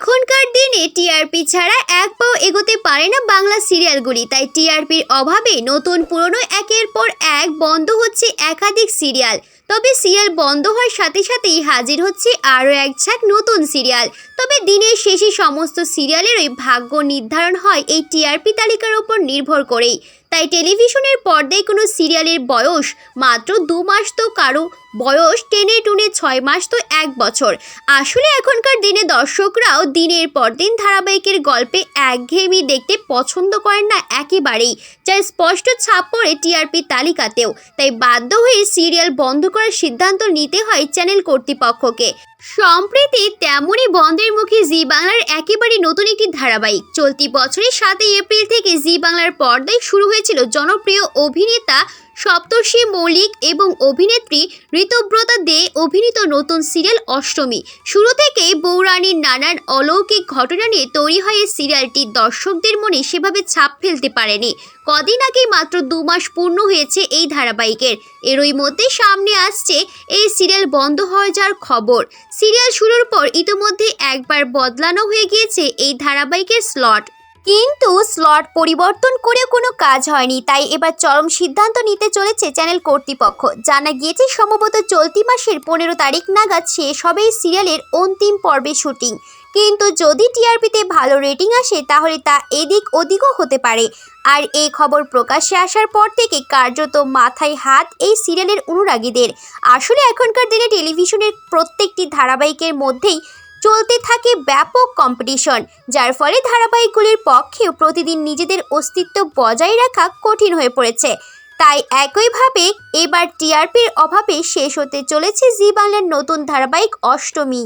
এখনকার দিনে টিআরপি ছাড়া এক পাও এগোতে পারে না বাংলা সিরিয়ালগুলি, তাই টিআরপির অভাবে নতুন পুরনো একের পর এক বন্ধ হচ্ছে একাধিক সিরিয়াল। তবে সিরিয়াল বন্ধ হওয়ার সাথে সাথেই হাজির হচ্ছে আরও এক ঝাঁক নতুন সিরিয়াল। তবে দিনের শেষে সমস্ত সিরিয়ালেরই ভাগ্য নির্ধারণ হয় এই টিআরপি তালিকার ওপর নির্ভর করেই। তাই টেলিভিশনের পর্দায় কোনো সিরিয়ালের বয়স মাত্র দু মাস তো কারও বয়স টেনে টুনে ছয় মাস তো এক বছর। আসলে এখনকার দিনে দর্শকরাও দিনের পর দিন ধারাবাহিকের গল্পে একঘেয়েমি দেখতে পছন্দ করেন না একেবারেই, যার স্পষ্ট ছাপ পড়ে টিআরপি তালিকাতেও। তাই বাধ্য হয়ে সিরিয়াল বন্ধ করার সিদ্ধান্ত নিতে হয় চ্যানেল কর্তৃপক্ষকে। সম্প্রতি তেমনই বন্ধের মুখে জি বাংলার একেবারে নতুন একটি ধারাবাহিক। চলতি বছরের সাতই এপ্রিল থেকে জি বাংলার পর্দায় শুরু হয়েছিল জনপ্রিয় অভিনেতা সপ্তর্ষি, মৌলিক এবং অভিনেত্রী ঋতব্রতা দে অভিনীত নতুন সিরিয়াল অষ্টমী। শুরু থেকেই বৌরানীর নানান অলৌকিক ঘটনা নিয়ে তৈরি হয় সিরিয়ালটি। দর্শকদের মনে সেভাবে ছাপ ফেলতে পারেনি। কদিন আগেই মাত্র দু মাস পূর্ণ হয়েছে এই ধারাবাহিকের। এরই মধ্যে সামনে আসছে এই সিরিয়াল বন্ধ হয়ে যাওয়ার খবর। সিরিয়াল শুরুর পর ইতিমধ্যে একবার বদলানো হয়ে গিয়েছে এই ধারাবাহিকের স্লট। কিন্তু স্লট পরিবর্তন করেও কোনো কাজ হয়নি, তাই এবার চরম সিদ্ধান্ত নিতে চলেছে চ্যানেল কর্তৃপক্ষ। জানা গিয়েছে, সম্ভবত চলতি মাসের পনেরো তারিখ নাগাদ শেষ হবে এই সিরিয়ালের অন্তিম পর্বে শুটিং কিন্তু যদি টিআরপিতে ভালো রেটিং আসে, তাহলে তা এদিক ওদিকও হতে পারে। আর এই খবর প্রকাশ্যে আসার পর থেকে কার্যত মাথায় হাত এই সিরিয়ালের অনুরাগীদের। আসলে এখনকার দিনে টেলিভিশনের প্রত্যেকটি ধারাবাহিকের মধ্যেই চলতে থাকে ব্যাপক কম্পিটিশন যার ফলে ধারাবাহিকগুলির পক্ষেও প্রতিদিন নিজেদের অস্তিত্ব বজায় রাখা কঠিন হয়ে পড়েছে। তাই একইভাবে এবার টিআরপির অভাবে শেষ হতে চলেছে জি বাংলার নতুন ধারাবাহিক অষ্টমী।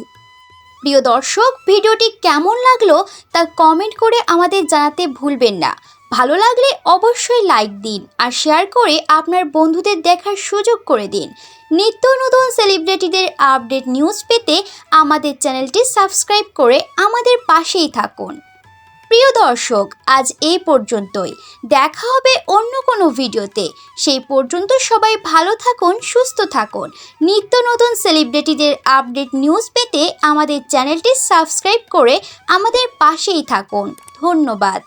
প্রিয় দর্শক, ভিডিওটি কেমন লাগল তা কমেন্ট করে আমাদের জানাতে ভুলবেন না। ভালো লাগলে অবশ্যই লাইক দিন আর শেয়ার করে আপনার বন্ধুদের দেখার সুযোগ করে দিন। নিত্য নতুন সেলিব্রিটিদের আপডেট নিউজ পেতে আমাদের চ্যানেলটি সাবস্ক্রাইব করে আমাদের পাশেই থাকুন। প্রিয় দর্শক, আজ এই পর্যন্তই। দেখা হবে অন্য কোনো ভিডিওতে। সেই পর্যন্ত সবাই ভালো থাকুন, সুস্থ থাকুন। নিত্য নতুন সেলিব্রিটিদের আপডেট নিউজ পেতে আমাদের চ্যানেলটি সাবস্ক্রাইব করে আমাদের পাশেই থাকুন। ধন্যবাদ।